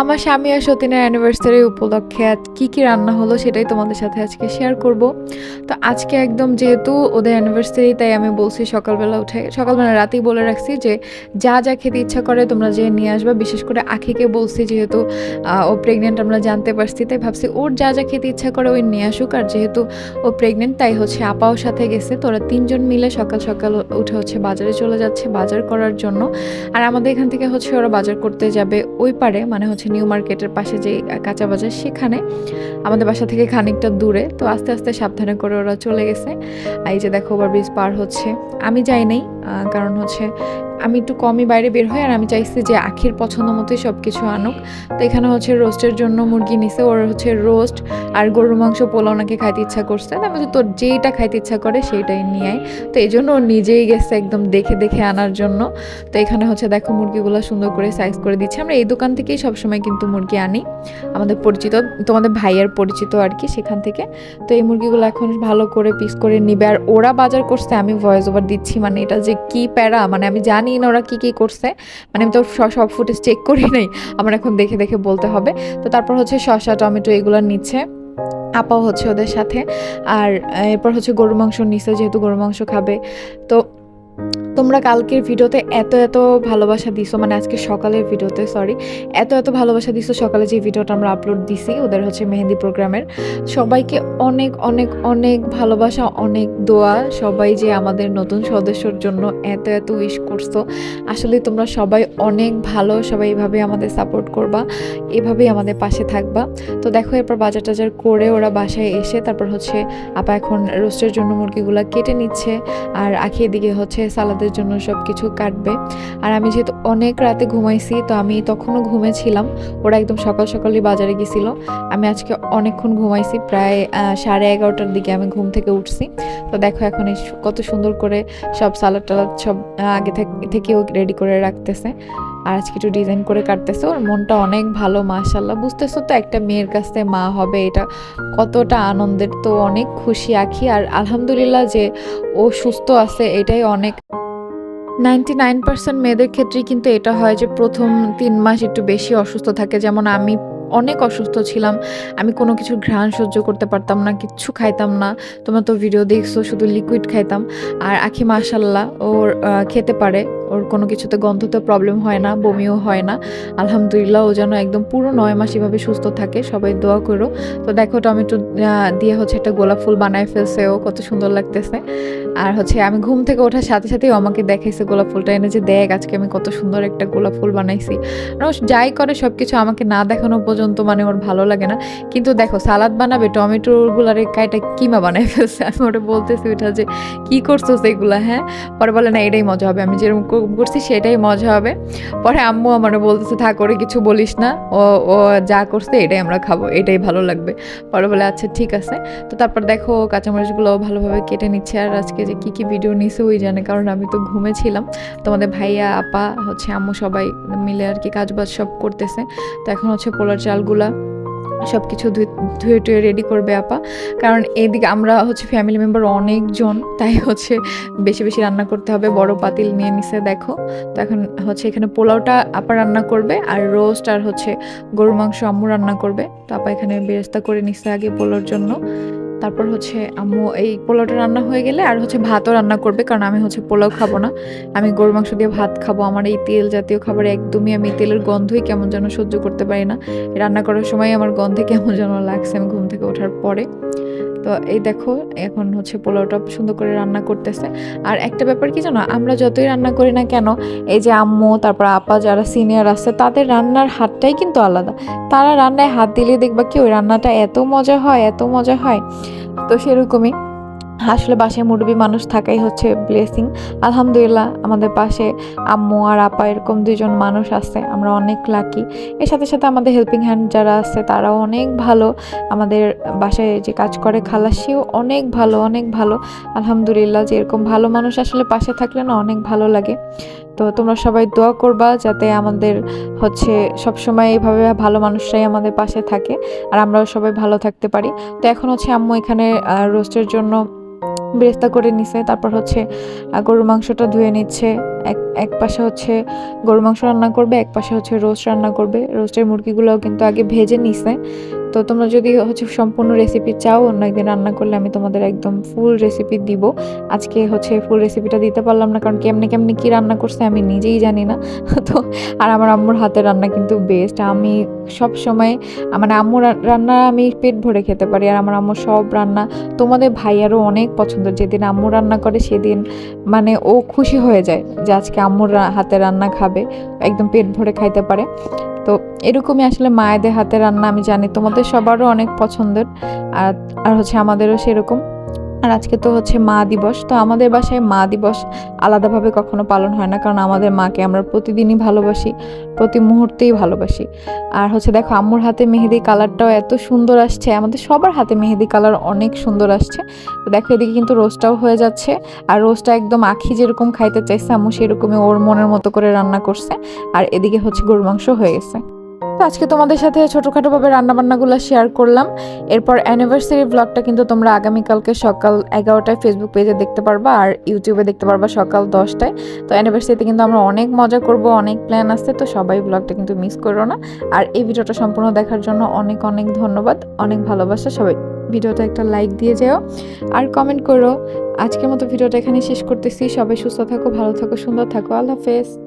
আমার স্বামী আর সতীনের অ্যানিভার্সারি উপলক্ষে কী কী রান্না হলো সেটাই তোমাদের সাথে আজকে শেয়ার করব। তো আজকে একদম যেহেতু ওদের অ্যানিভার্সারি তাই আমি বলছি সকালবেলা উঠে, সকালবেলা রাতেই বলে রাখছি যে যা যা খেতে ইচ্ছা করে তোমরা যে নিয়ে আসবা, বিশেষ করে আখিকে বলছি যেহেতু ও প্রেগনেন্ট আমরা জানতে পারছি, তাই ভাবছি ওর যা যা খেতে ইচ্ছা করে ওই নিয়ে আসুক। আর যেহেতু ও প্রেগনেন্ট তাই হচ্ছে আপাও সাথে গেছে। তো ওরা তিনজন মিলে সকাল সকাল উঠে হচ্ছে বাজারে চলে যাচ্ছে বাজার করার জন্য। আর আমাদের এখান থেকে হচ্ছে ওরা বাজার করতে যাবে ওই পারে মানে হচ্ছে নিউ মার্কেটের পাশে যে কাঁচা বাজার, সেখানে আমাদের বাসা থেকে খানিকটা দূরে। তো আস্তে আস্তে সাবধানে করে ওরা চলে গেছে। এই যে দেখো ওভারব্রিজ পার হচ্ছে। আমি যাই নাই কারণ হচ্ছে আমি একটু কমই বাইরে বের হই আর আমি চাইছি যে আখির পছন্দ মতোই সব কিছু আনুক। তো এখানে হচ্ছে রোস্টের জন্য মুরগি নিছে ওর হচ্ছে রোস্ট আর গরুর মাংস পোলাও নাকি খাইতে ইচ্ছা করছে। তো আমি বলছি, তোর যেইটা খাইতে ইচ্ছা করে সেইটাই নিয়ে আয়। তো এই জন্য ও নিজেই গেছে একদম দেখে দেখে আনার জন্য। তো এখানে হচ্ছে দেখো মুরগিগুলো সুন্দর করে সাইজ করে দিচ্ছে। আমরা এই দোকান থেকেই সবসময় কিন্তু মুরগি আনি। আমাদের পরিচিত তোমাদের ভাইয়ের পরিচিত আর কি সেখান থেকে। তো এই মুরগিগুলো এখন ভালো করে পিস করে নিবে। আর ওরা বাজার করছে আমি ভয়েস ওভার দিচ্ছি। মানে এটা যে কি প্যারা মানে আমি জানি না ওরা কী কী করছে। মানে আমি তো সব ফুটেজ চেক করি নাই, আমার এখন দেখে দেখে বলতে হবে। তো তারপর হচ্ছে শসা, টমেটো এগুলো নিচ্ছে। আপাও হচ্ছে ওদের সাথে। আর এরপর হচ্ছে গরু মাংস নিচ্ছে, যেহেতু গরু মাংস খাবে। তো তোমরা কালকের ভিডিওতে এত এত ভালোবাসা দিছো মানে আজকে সকালের ভিডিওতে সরি এত এত ভালোবাসা দিছো সকালে যে ভিডিওটা আমরা আপলোড দিছি, ওদের হচ্ছে মেহেদি প্রোগ্রামের সবাইকে অনেক অনেক অনেক ভালোবাসা, অনেক দোয়া, সবাই যে আমাদের নতুন সদস্যর জন্য এত এত উইশ করছ। আসলে তোমরা সবাই অনেক ভালো, সবাই এভাবে আমাদের সাপোর্ট করবা, এভাবেই আমাদের পাশে থাকবা। তো দেখো, এরপর বাজার টাজার করে ওরা বাসায় এসে, তারপর হচ্ছে আপা এখন রোস্টের জন্য মুরগিগুলো কেটে নিচ্ছে, আর আখি এদিকে হচ্ছে সালাদের জন্য সব কিছু কাটবে। আর আমি যেহেতু অনেক রাতে ঘুমাইছি, তো আমি তখনও ঘুমেছিলাম। ওরা একদম সকাল সকালই বাজারে গেছিল। আমি আজকে অনেকক্ষণ ঘুমাইছি, প্রায় সাড়ে এগারোটার দিকে আমি ঘুম থেকে উঠছি। তো দেখো এখন এই কত সুন্দর করে সব সালাদ টালাদ সব আগে থেকেও রেডি করে রাখতেছে। আর আজকে একটু ডিজাইন করে কাটতেছে। ওর মনটা অনেক ভালো মাশাল্লাহ বুঝতেছো তো একটা মেয়ের কাছ মা হবে, এটা কতটা আনন্দের। তো অনেক খুশি আখি। আর আলহামদুলিল্লাহ যে ও সুস্থ আছে, এটাই অনেক নাইনটি নাইন পার্সেন্ট মেয়েদের ক্ষেত্রেই কিন্তু এটা হয় যে প্রথম তিন মাস একটু বেশি অসুস্থ থাকে। যেমন আমি অনেক অসুস্থ ছিলাম। আমি কোনো কিছুর ঘ্রাণ সহ্য করতে পারতাম না, কিচ্ছু খাইতাম না। তোমরা তো ভিডিও দেখছ, শুধু লিকুইড খাইতাম। আর আখি মাশাল্লাহ ওর খেতে পারে। ওর কোনো কিছুতে গন্ধতে প্রবলেম হয় না, বমিও হয় না। আলহামদুলিল্লাহ, ও যেন একদম পুরো নয় মাস এভাবে সুস্থ থাকে। সবাই দোয়া করো। তো দেখো, টমেটো দিয়ে হচ্ছে একটা গোলাপ ফুল বানায় ফেলছে ও, কত সুন্দর লাগতেছে। আর হচ্ছে, আমি ঘুম থেকে ওঠার সাথে সাথেই আমাকে দেখাইছে গোলাপ ফুলটা। এনে যে দেখ, আজকে আমি কত সুন্দর একটা গোলাপ ফুল বানাইছি। যাই করে সব কিছু আমাকে না দেখানো পর্যন্ত মানে ওর ভালো লাগে না। কিন্তু দেখো, সালাদ বানাবে, টমেটোগুলার কাইটা কিমা বানাই ফেলছে? আমি ওটা বলতেছি ওইটা যে, কি করছ সেগুলা হ্যাঁ? পরে বলে, না, এটাই মজা হবে। আমি যেরকম করছি সেটাই মজা হবে। পরে আম্মু আমার বলতেছে, থাক করে কিছু বলিস না। ও ও যা করছে এটাই আমরা খাব, এটাই ভালো লাগবে। পরে বলে আচ্ছা ঠিক আছে। তো তারপর দেখো, কাঁচামরিচগুলো ভালোভাবে কেটে নিচ্ছে। আর আজকে যে কি কি ভিডিও নিছে, ওই জানে, কারণ আমি তো ঘুমেছিলাম। তোমাদের ভাইয়া, আপা, হচ্ছে আম্মু সবাই মিলে আর কি কাজ বাজ সব করতেছে। তো এখন হচ্ছে পোলার চালগুলা সব কিছু ধুয়ে টুয়ে রেডি করবে আপা। কারণ এদিকে আমরা হচ্ছে ফ্যামিলি মেম্বার অনেকজন, তাই হচ্ছে বেশি বেশি রান্না করতে হবে। বড় পাতিল নিয়ে নিছে, দেখো। তো এখন হচ্ছে এখানে পোলাওটা আপা রান্না করবে আর রোস্ট আর হচ্ছে গরু মাংস আম্মু রান্না করবে। তো আপা এখানে বেরেস্তা করে নিচে আগে পোলাওর জন্য। তারপর হচ্ছে আম্মু এই পোলাওটা রান্না হয়ে গেলে আর হচ্ছে ভাতও রান্না করবে, কারণ আমি হচ্ছে পোলাও খাব না। আমি গরু মাংস দিয়ে ভাত খাব। আমার এই তেল জাতীয় খাবার একদমই আমি তেলের গন্ধই কেমন যেন সহ্য করতে পারি না। রান্না করার সময় আমার গন্ধে কেমন যেন লাগছে আমি ঘুম থেকে ওঠার পরে। তো এই দেখো, এখন হচ্ছে পোলাওটা সুন্দর করে রান্না করতেছে। আর একটা ব্যাপার কি জানো, আমরা যতই রান্না করি না কেন, এই যে আম্মু, তারপর আপা যারা সিনিয়র আছে, তাদের রান্নার হাতটাই কিন্তু আলাদা। তারা রান্নায় হাত দিলে দেখবা কি, ওই রান্নাটা এত মজা হয়, এত মজা হয়। তো সেরকমই। আসলে বাসায় মুরব্বী মানুষ থাকাই হচ্ছে ব্লেসিং আলহামদুলিল্লাহ, আমাদের পাশে আম্মু আর আপা এরকম দুজন মানুষ আছে, আমরা অনেক লাকি এর সাথে সাথে আমাদের হেল্পিং হ্যান্ড যারা আছে, তারাও অনেক ভালো। আমাদের বাসায় যে কাজ করে খালাসিও অনেক ভালো অনেক ভালো। আলহামদুলিল্লাহ, যে এরকম ভালো মানুষ আসলে পাশে থাকলে না অনেক ভালো লাগে। তো তোমরা সবাই দোয়া করবা যাতে আমাদের হচ্ছে সবসময় এইভাবে ভালো মানুষরাই আমাদের পাশে থাকে আর আমরাও সবাই ভালো থাকতে পারি। তো এখন হচ্ছে আম্মু এখানে রোস্টের জন্য বেরেস্তা করে নিছে। তারপর হচ্ছে গরুর মাংসটা ধুয়ে নিচ্ছে। এক এক পাশে হচ্ছে গরুর মাংস রান্না করবে, এক পাশে হচ্ছে রোস্ট রান্না করবে। রোস্টের মুরগিগুলোও কিন্তু আগে ভেজে নিছে। তো তোমরা যদি হচ্ছে সম্পূর্ণ রেসিপি চাও, অন্য একদিন রান্না করলে আমি তোমাদের একদম ফুল রেসিপি দিব। আজকে হচ্ছে ফুল রেসিপিটা দিতে পারলাম না, কারণ কেমনে কেমনে কী রান্না করছে আমি নিজেই জানি না। তো আর আমার আম্মুর হাতের রান্না কিন্তু বেস্ট আমি সব সময় মানে আম্মুর রান্না আমি পেট ভরে খেতে পারি, আর আমার আম্মুর সব রান্না তোমাদের ভাইয়ারও অনেক পছন্দ যেদিন আম্মু রান্না করে সেদিন মানে ও খুশি হয়ে যায় যে আজকে আম্মুর হাতে রান্না খাবে, একদম পেট ভরে খাইতে পারে। তো এরকমই আসলে মায়েদের হাতে রান্না, আমি জানি তোমাদের সবারও অনেক পছন্দের আর আর হচ্ছে আমাদেরও সেরকম। আর আজকে তো হচ্ছে মা দিবস, তো আমাদের বাসায় মা দিবস আলাদাভাবে কখনো পালন হয় না, কারণ আমাদের মাকে আমরা প্রতিদিনই ভালোবাসি, প্রতি মুহূর্তেই ভালোবাসি। আর হচ্ছে দেখো, আম্মুর হাতে মেহেদি কালারটাও এত সুন্দর আসছে, আমাদের সবার হাতে মেহেদি কালার অনেক সুন্দর আসছে। তো দেখো, এদিকে কিন্তু রোস্টটাও হয়ে যাচ্ছে, আর রোস্টটা একদম আখি যেরকম খাইতে চাইছে, আম্মু সেরকমই ওর মনের মতো করে রান্না করছে, আর এদিকে হচ্ছে গরুর মাংস হয়ে গেছে। তো আজকে তোমাদের সাথে ছোটোখাটোভাবে রান্নাবান্নাগুলো শেয়ার করলাম। এরপর অ্যানিভার্সারি ব্লগটা কিন্তু তোমরা আগামীকালকে সকাল এগারোটায় ফেসবুক পেজে দেখতে পারবা আর ইউটিউবে দেখতে পারবা সকাল দশটায়। তো অ্যানিভার্সারিতে কিন্তু আমরা অনেক মজা করব, অনেক প্ল্যান আছে, তো সবাই ব্লগটা কিন্তু মিস করো না। আর এই ভিডিওটা সম্পূর্ণ দেখার জন্য অনেক অনেক ধন্যবাদ, অনেক ভালোবাসা। সবাই ভিডিওটা একটা লাইক দিয়ে যেও আর কমেন্ট করো। আজকের মতো ভিডিওটা এখানে শেষ করতেছি। সবাই সুস্থ থাকো, ভালো থাকো, সুন্দর থাকো। আল্লাহ হাফেজ।